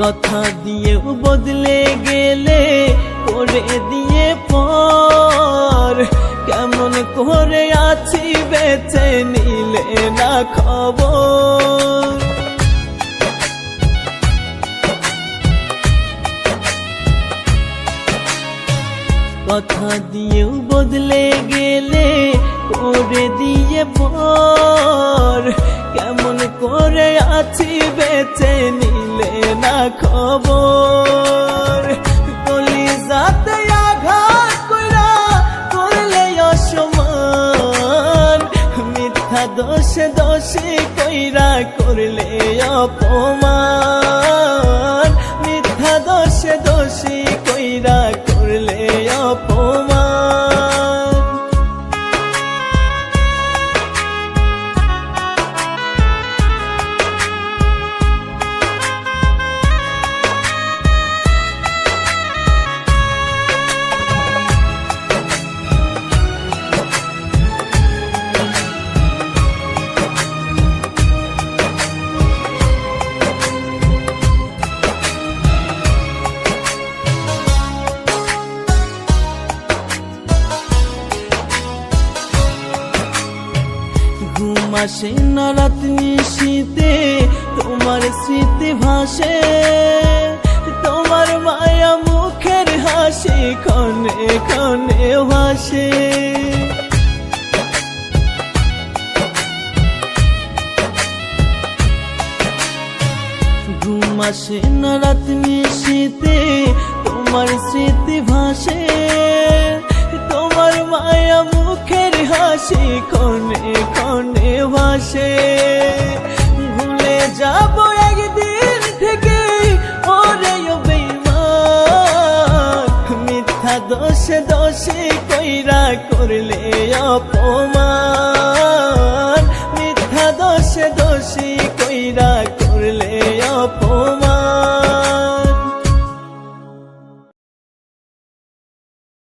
কথা দিয়েও বদলে গেলে, করে দিয়ে পর। কেমন করে আছি বেছে নিলে না খবর? কথা দিয়েও বদলে গেলে, করে দিয়ে পর। দোষে দশে কইরা করলে অপমান। আসে না রাত নিশীতে তোমার স্মৃতি ভাসে, তোমার মায়া মুখের হাসি ক্ষণে ক্ষণে ভাসে। ঘুম আসে না তোমার স্মৃতি ভাসে হাসি ক্ষণে ক্ষণে ভাসে। ভুলে যাব একদিন থেকে, ওরে মিথ্যা দোষে দোষে কইরা করলে অপমান।